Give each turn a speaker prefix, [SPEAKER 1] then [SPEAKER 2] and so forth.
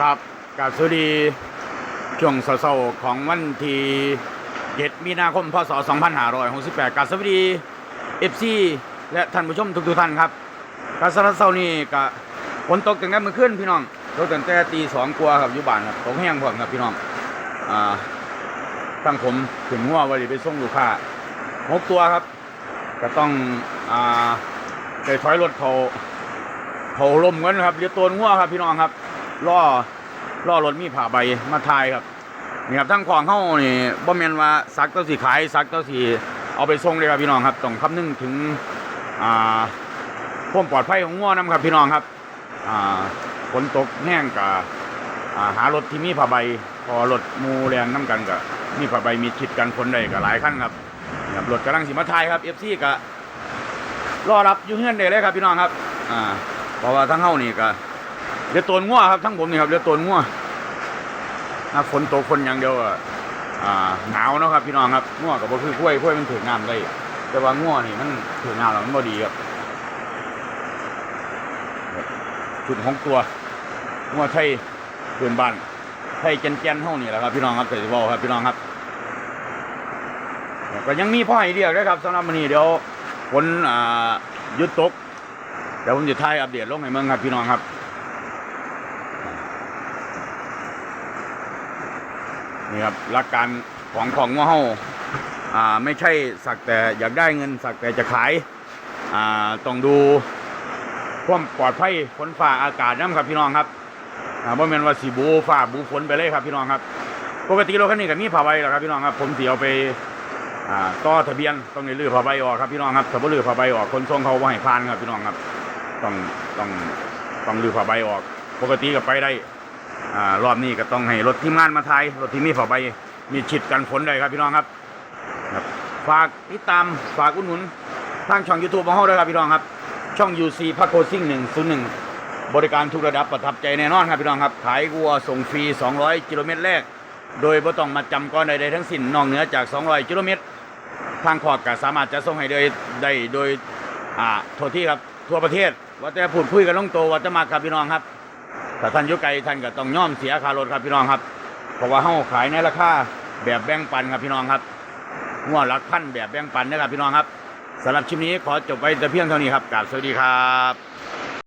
[SPEAKER 1] ครับกับสวัสดีช่วงเช้าๆของวันที่7มีนาคม พศ 2568กับสวัสดี FC และท่านผู้ชมทุกๆท่านครับการสำหรับเช้านี้ก็ฝนตกตั้งแต่เมื่อคืนพี่น้องตกตั้งแต่ตีสองกว่าครับอยู่บ้านครับตกแห้งพร้อมครับพี่น้องอ่าตั้งผมถึงงัววันนี้ไปส่งลูกค้าหกตัวครับ ก็ต้องอ่าได้ถอยรถเขาเขาลมกันครับเรียตัวงัวครับพี่น้องครับ ล่อล่อรถมีผ่าใบมาทายครับนี่ครับทั้งของเข้านี่บ่แมนว่าซักเต้าสีขายซักเต้าสีเอาไปส่งเลยครับพี่น้องครับต้องคำนึงถึงอ่าความปลอดภัยของงัวนํครับพี่น้องครับอ่าฝนตกแห้งกับอ่าหารถที่มีผ้าใบ พอรถมูแรงน้กันกับมีผ้าใบมีชิดกันฝนได้กับหลายขั้นครับนี่ครับรถกำลังสิมาทายครับเอฟซีกับรอรับอยู่เฮือนได้เลยครับพี่น้องครับอ่าเพราะว่าทั้งเข้านี่ก็ เรือตัวงัวครับทั้งผมนี่ครับเรือตัวงัวถ้าฝนตกฝนอย่างเดียวอะอ่าหนาวนะครับ พี่น้องครับงัวกับบ่คือกล้วยกล้วยมันถือน้ำได้แต่ว่างัวนี่มันถือน้ำแล้วมันบ่ดีครับชุดของตัวงัวไทยเปลื่อนบ้านไทยเจนเจนเฮานี่แหละครับพี่น้องครับแต่สิบอกครับพี่น้องครับก็ยังมีพ่อให้เดียด้วยครับสำหรับมื้อนี้เดี๋ยวฝนอ่าหยุดตกเดี๋ยวผมจะถ่ายอัปเดตลงให้เมืองครับพี่น้องครับ นี่ครับหลักการของของงัวเฮาอ่าไม่ใช่สักแต่อยากได้เงินสักแต่จะขายอ่าต้องดูความปลอดภัยฝนฟ้าอากาศน้ำครับพี่น้องครับอ่าบ่แม่นว่าสีบูฟ้าบูฝนไปเลยครับพี่น้องครับปกติรถคันนี้ก็มีผ้าใบแหละครับพี่น้องครับผมสิเอาไปอ่าต่อทะเบียนต้องได้ลื้อผ้าใบออกครับพี่น้องครับถ้าบ่ลื้อผ้าใบออกคนส่งเขาบ่ให้ผ่านครับพี่น้องครับต้องต้องต้องลื้อผ้าใบออก ปกติก็ไปได้ รอบนี้ก็ต้องให้รถทีมงานมาไทยรถที่มีฝาใบมีชิดกันฝนได้ครับพี่น้องครับครับฝากติดตามฝากอุดหนุนทางช่อง YouTube ของเราด้วยครับพี่น้องครับ ช่อง UC พักโคซิ่ง101บริการทุกระดับประทับใจแน่นอนครับพี่น้องครับ ขายวัวส่งฟรี 200 กิโลเมตรแรก โดยบ่ต้องมาจำก้อนใดๆทั้งสิ้นนอกเหนือจาก 200 กิโลเมตร ทางขอดก็สามารถจะส่งให้โดยได้โดยอ่าโทษที่ครับทั่วประเทศว่าแต่พูดคุยกันลงโตว่าจะมาครับพี่น้องครับ ถ้าท่านยุไกลท่านก็ต้องย่อมเสียค่ารถครับพี่น้องครับ เพราะว่าเฮาขายในราคาแบบแบ่งปันครับพี่น้องครับงัวดลักพันแบบแบ่งปันนะครับพี่น้องครับสำหรับคลิปนี้ขอจบไว้แต่เพียงเท่านี้ครับกราบสวัสดีครับ